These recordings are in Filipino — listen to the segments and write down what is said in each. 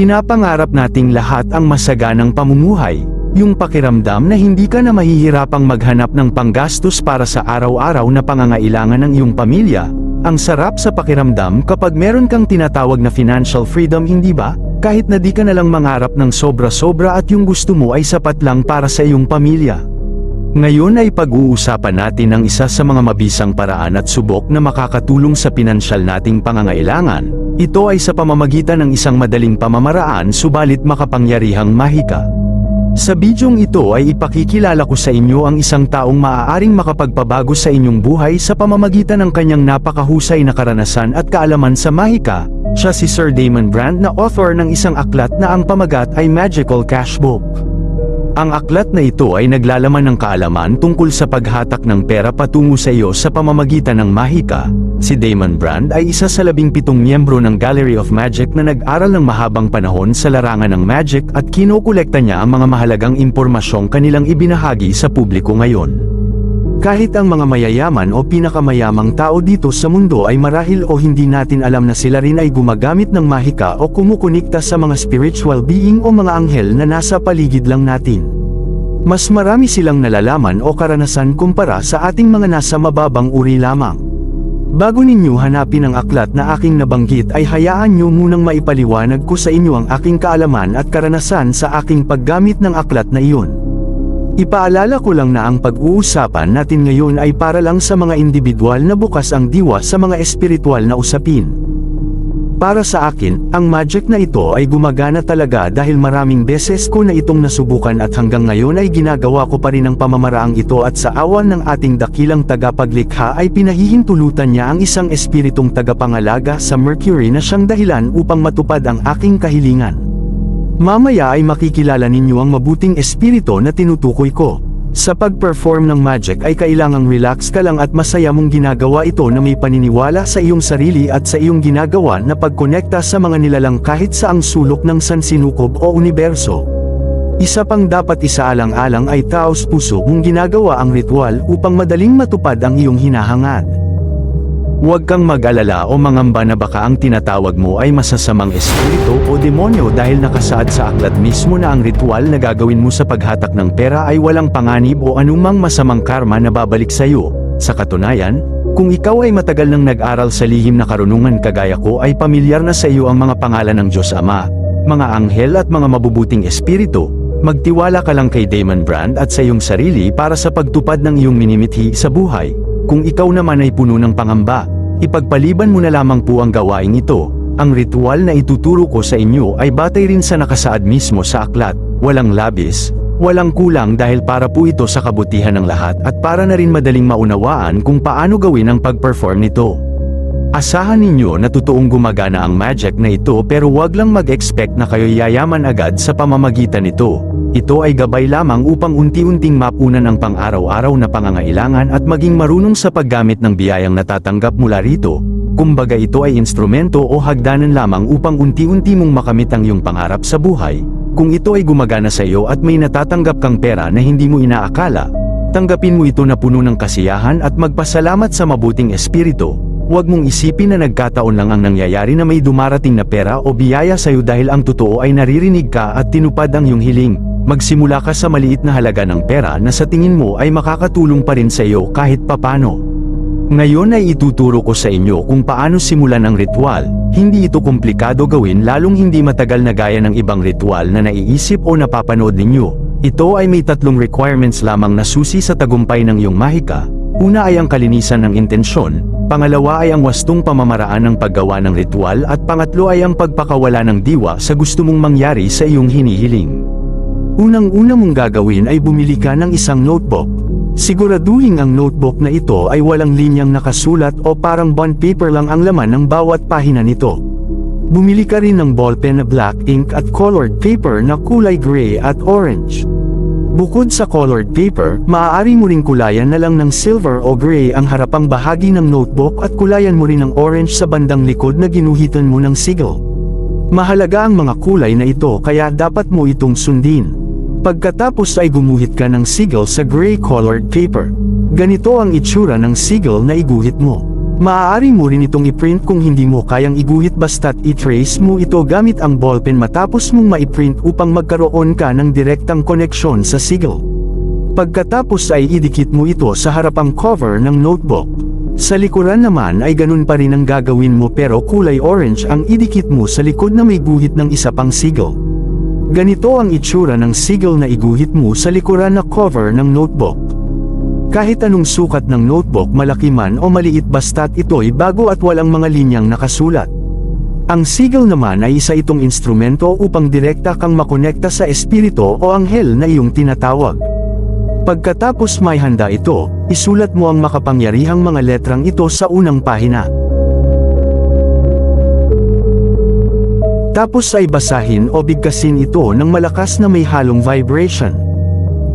Pinapangarap nating lahat ang masaganang pamumuhay, yung pakiramdam na hindi ka na mahihirapang maghanap ng panggastos para sa araw-araw na pangangailangan ng iyong pamilya. Ang sarap sa pakiramdam kapag meron kang tinatawag na financial freedom hindi ba? Kahit na di ka na lang mangarap ng sobra-sobra at yung gusto mo ay sapat lang para sa iyong pamilya. Ngayon ay pag-uusapan natin ang isa sa mga mabisang paraan at subok na makakatulong sa pinansyal nating pangangailangan. Ito ay sa pamamagitan ng isang madaling pamamaraan subalit makapangyarihang mahika. Sa bidyong ito ay ipakikilala ko sa inyo ang isang taong maaaring makapagpabago sa inyong buhay sa pamamagitan ng kanyang napakahusay na karanasan at kaalaman sa mahika. Siya si Sir Damon Brand na author ng isang aklat na ang pamagat ay Magical Cash Book. Ang aklat na ito ay naglalaman ng kaalaman tungkol sa paghatak ng pera patungo sa iyo sa pamamagitan ng mahika. Si Damon Brand ay isa sa labing pitong miyembro ng Gallery of Magic na nag-aral ng mahabang panahon sa larangan ng magic at kinokolekta niya ang mga mahalagang impormasyong kanilang ibinahagi sa publiko ngayon. Kahit ang mga mayayaman o pinakamayamang tao dito sa mundo ay marahil o hindi natin alam na sila rin ay gumagamit ng mahika o kumukunikta sa mga spiritual being o mga anghel na nasa paligid lang natin. Mas marami silang nalalaman o karanasan kumpara sa ating mga nasa mababang uri lamang. Bago ninyo hanapin ang aklat na aking nabanggit ay hayaan nyo munang maipaliwanag ko sa inyo ang aking kaalaman at karanasan sa aking paggamit ng aklat na iyon. Ipaalala ko lang na ang pag-uusapan natin ngayon ay para lang sa mga individual na bukas ang diwa sa mga espiritual na usapin. Para sa akin, ang magic na ito ay gumagana talaga dahil maraming beses ko na itong nasubukan at hanggang ngayon ay ginagawa ko pa rin ang pamamaraang ito at sa awan ng ating dakilang tagapaglikha ay pinahihintulutan niya ang isang espiritong tagapangalaga sa Mercury na siyang dahilan upang matupad ang aking kahilingan. Mamaya ay makikilala ninyo ang mabuting espiritu na tinutukoy ko. Sa pag-perform ng magic ay kailangang relax ka lang at masaya mong ginagawa ito na may paniniwala sa iyong sarili at sa iyong ginagawa na pagkonekta sa mga nilalang kahit sa ang sulok ng sansinukob o universo. Isa pang dapat isaalang-alang ay taos puso mong ginagawa ang ritual upang madaling matupad ang iyong hinahangad. Huwag kang mag-alala o mangamba na baka ang tinatawag mo ay masasamang espiritu o demonyo dahil nakasaad sa aklat mismo na ang ritual na gagawin mo sa paghatak ng pera ay walang panganib o anumang masamang karma na babalik sa iyo. Sa katunayan, kung ikaw ay matagal nang nag-aral sa lihim na karunungan kagaya ko ay pamilyar na sa iyo ang mga pangalan ng Diyos Ama, mga anghel at mga mabubuting espiritu, magtiwala ka lang kay Damon Brand at sa iyong sarili para sa pagtupad ng iyong minimithi sa buhay. Kung ikaw naman ay puno ng pangamba, ipagpaliban mo na lamang po ang gawaing ito. Ang ritual na ituturo ko sa inyo ay batay rin sa nakasaad mismo sa aklat, walang labis, walang kulang dahil para po ito sa kabutihan ng lahat at para na rin madaling maunawaan kung paano gawin ang pag-perform nito. Asahan ninyo na totoong gumagana ang magic na ito pero wag lang mag-expect na kayo yayaman agad sa pamamagitan nito. Ito ay gabay lamang upang unti-unting mapunan ang pang-araw-araw na pangangailangan at maging marunong sa paggamit ng biyayang natatanggap mula rito. Kumbaga ito ay instrumento o hagdanan lamang upang unti-unti mong makamit ang iyong pangarap sa buhay. Kung ito ay gumagana sa iyo at may natatanggap kang pera na hindi mo inaakala, tanggapin mo ito na puno ng kasiyahan at magpasalamat sa mabuting espiritu. Huwag mong isipin na nagkataon lang ang nangyayari na may dumarating na pera o biyaya sa iyo dahil ang totoo ay naririnig ka at tinupad ang iyong hiling. Magsimula ka sa maliit na halaga ng pera na sa tingin mo ay makakatulong pa rin sa iyo kahit papano. Ngayon ay ituturo ko sa inyo kung paano simulan ang ritual. Hindi ito komplikado gawin lalong hindi matagal na gaya ng ibang ritual na naiisip o napapanood ninyo. Ito ay may tatlong requirements lamang na susi sa tagumpay ng iyong mahika. Una ay ang kalinisan ng intensyon, pangalawa ay ang wastong pamamaraan ng paggawa ng ritual at pangatlo ay ang pagpakawala ng diwa sa gusto mong mangyari sa iyong hinihiling. Unang-una mong gagawin ay bumili ka ng isang notebook. Siguraduhin ang notebook na ito ay walang linyang nakasulat o parang bond paper lang ang laman ng bawat pahina nito. Bumili ka rin ng ballpen na black ink at colored paper na kulay gray at orange. Bukod sa colored paper, maaari mo ring kulayan na lang ng silver o gray ang harapang bahagi ng notebook at kulayan mo rin ng orange sa bandang likod na ginuhitan mo ng sigil. Mahalaga ang mga kulay na ito kaya dapat mo itong sundin. Pagkatapos ay gumuhit ka ng sigil sa gray colored paper. Ganito ang itsura ng sigil na iguhit mo. Maaari mo rin itong i-print kung hindi mo kayang iguhit basta't i-trace mo ito gamit ang ballpen matapos mong ma-print upang magkaroon ka ng direktang koneksyon sa sigil. Pagkatapos ay idikit mo ito sa harapang cover ng notebook. Sa likuran naman ay ganun pa rin ang gagawin mo pero kulay orange ang idikit mo sa likod na may guhit ng isa pang sigil. Ganito ang itsura ng sigil na iguhit mo sa likuran na cover ng notebook. Kahit anong sukat ng notebook malaki man o maliit basta't ito'y bago at walang mga linyang nakasulat. Ang sigil naman ay isa itong instrumento upang direkta kang makonekta sa espiritu o anghel na iyong tinatawag. Pagkatapos may handa ito, isulat mo ang makapangyarihang mga letrang ito sa unang pahina. Tapos ay basahin o bigkasin ito ng malakas na may halong vibration.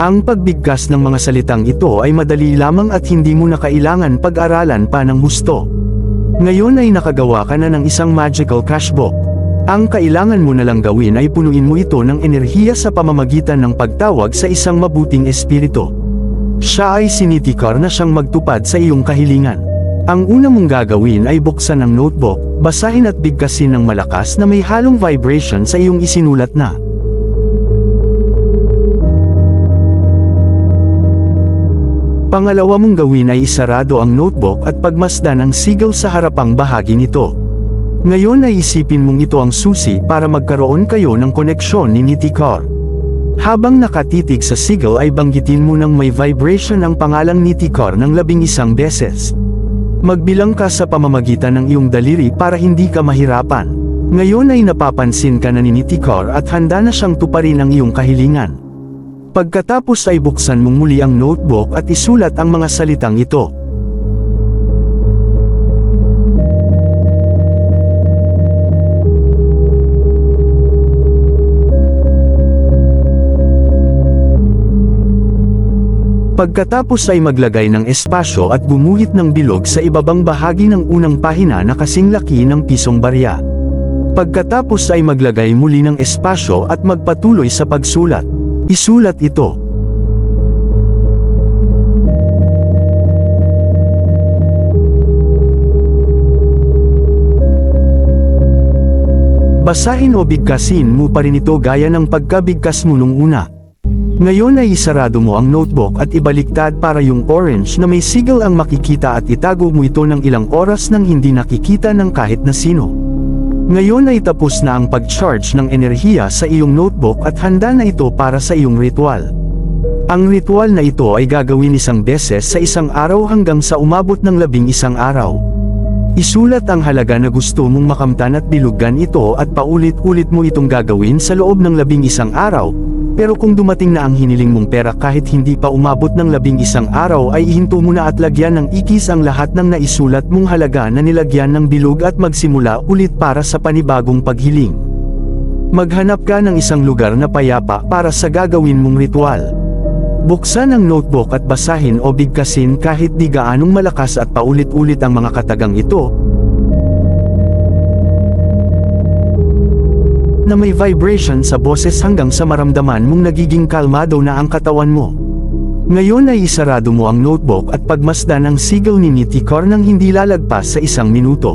Ang pagbigkas ng mga salitang ito ay madali lamang at hindi mo na kailangan pag-aralan pa ng husto. Ngayon ay nakagawa ka na ng isang magical cashbook. Ang kailangan mo na lang gawin ay punuin mo ito ng enerhiya sa pamamagitan ng pagtawag sa isang mabuting espiritu. Siya ay sinitikar na siyang magtupad sa iyong kahilingan. Ang una mong gagawin ay buksan ang notebook, basahin at bigkasin ng malakas na may halong vibration sa iyong isinulat na. Pangalawa mong gawin ay isarado ang notebook at pagmasdan ang sigil sa harapang bahagi nito. Ngayon ay isipin mong ito ang susi para magkaroon kayo ng koneksyon ni Nitikar. Habang nakatitig sa sigil ay banggitin mo ng may vibration ang pangalang Nitikar ng labing isang beses. Magbilang ka sa pamamagitan ng iyong daliri para hindi ka mahirapan. Ngayon ay napapansin ka na ni Nitikar at handa na siyang tuparin ang iyong kahilingan. Pagkatapos ay buksan mong muli ang notebook at isulat ang mga salitang ito. Pagkatapos ay maglagay ng espasyo at gumuhit ng bilog sa ibabang bahagi ng unang pahina na kasing laki ng pisong barya. Pagkatapos ay maglagay muli ng espasyo at magpatuloy sa pagsulat. Isulat ito. Basahin o bigkasin mo pa rin ito gaya ng pagkabigkas mo nung una. Ngayon ay isarado mo ang notebook at ibaliktad para yung orange na may sigil ang makikita at itago mo ito ng ilang oras nang hindi nakikita ng kahit na sino. Ngayon ay tapos na ang pag-charge ng enerhiya sa iyong notebook at handa na ito para sa iyong ritual. Ang ritual na ito ay gagawin isang beses sa isang araw hanggang sa umabot ng labing isang araw. Isulat ang halaga na gusto mong makamtan at bilugan ito at paulit-ulit mo itong gagawin sa loob ng labing isang araw, pero kung dumating na ang hiniling mong pera kahit hindi pa umabot ng labing isang araw ay ihinto mo na at lagyan ng ikis ang lahat ng naisulat mong halaga na nilagyan ng bilog at magsimula ulit para sa panibagong paghiling. Maghanap ka ng isang lugar na payapa para sa gagawin mong ritual. Buksan ang notebook at basahin o bigkasin kahit di gaanong malakas at paulit-ulit ang mga katagang ito, na may vibration sa boses hanggang sa maramdaman mong nagiging kalmado na ang katawan mo. Ngayon ay isarado mo ang notebook at pagmasdan ang sigil ni Nitikor nang hindi lalagpas sa isang minuto.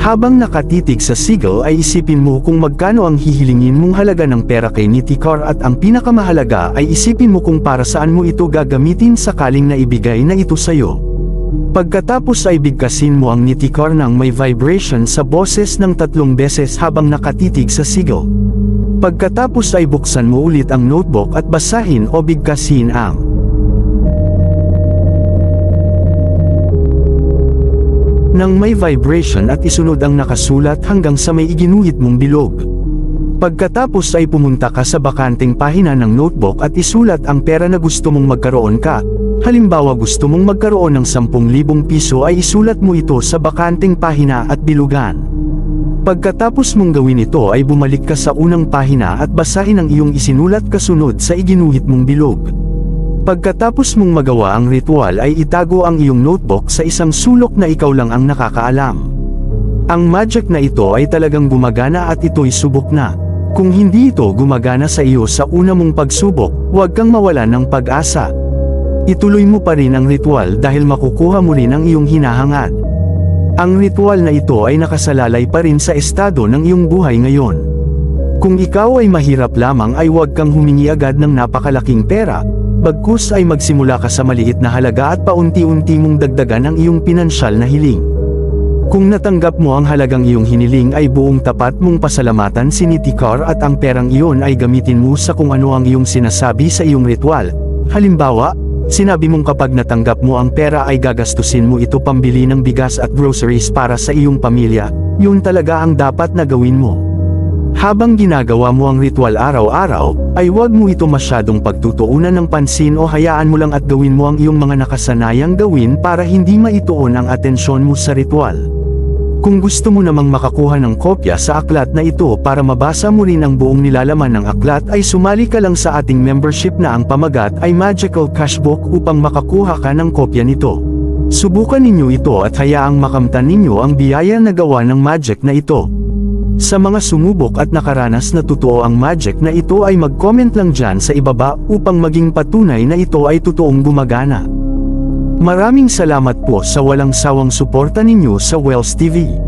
Habang nakatitig sa sigil ay isipin mo kung magkano ang hihilingin mong halaga ng pera kay Nitikor at ang pinakamahalaga ay isipin mo kung para saan mo ito gagamitin sakaling na ibigay na ito sa'yo. Pagkatapos ay bigkasin mo ang nitikor ng may vibration sa boses ng tatlong beses habang nakatitig sa sigil. Pagkatapos ay buksan mo ulit ang notebook at basahin o bigkasin ang nang may vibration at isunod ang nakasulat hanggang sa may iginuhit mong bilog. Pagkatapos ay pumunta ka sa bakanting pahina ng notebook at isulat ang pera na gusto mong magkaroon ka, Halimbawa gusto mong magkaroon ng 10,000 piso ay isulat mo ito sa bakanting pahina at bilugan. Pagkatapos mong gawin ito ay bumalik ka sa unang pahina at basahin ang iyong isinulat kasunod sa iginuhit mong bilog. Pagkatapos mong magawa ang ritual ay itago ang iyong notebook sa isang sulok na ikaw lang ang nakakaalam. Ang magic na ito ay talagang gumagana at ito'y subok na. Kung hindi ito gumagana sa iyo sa una mong pagsubok, huwag kang mawalan ng pag-asa. Ituloy mo pa rin ang ritual dahil makukuha mo rin ang iyong hinahangad. Ang ritual na ito ay nakasalalay pa rin sa estado ng iyong buhay ngayon. Kung ikaw ay mahirap lamang ay huwag kang humingi agad ng napakalaking pera, bagkus ay magsimula ka sa maliit na halaga at paunti-unti mong dagdagan ang iyong pinansyal na hiling. Kung natanggap mo ang halagang iyong hiniling ay buong tapat mong pasalamatan si Nitikar at ang perang iyon ay gamitin mo sa kung ano ang iyong sinasabi sa iyong ritual. Halimbawa, sinabi mong kapag natanggap mo ang pera ay gagastusin mo ito pambili ng bigas at groceries para sa iyong pamilya, yun talaga ang dapat na gawin mo. Habang ginagawa mo ang ritual araw-araw, ay huwag mo ito masyadong pagtutuunan ng pansin o hayaan mo lang at gawin mo ang iyong mga nakasanayang gawin para hindi maituon ang atensyon mo sa ritual. Kung gusto mo namang makakuha ng kopya sa aklat na ito para mabasa mo rin ang buong nilalaman ng aklat ay sumali ka lang sa ating membership na ang pamagat ay Magical Cashbook upang makakuha ka ng kopya nito. Subukan ninyo ito at hayaang makamtan ninyo ang biyaya na gawa ng magic na ito. Sa mga sumubok at nakaranas na totoo ang magic na ito ay mag-comment lang dyan sa ibaba upang maging patunay na ito ay totoong gumagana. Maraming salamat po sa walang sawang suporta ninyo sa Wells TV.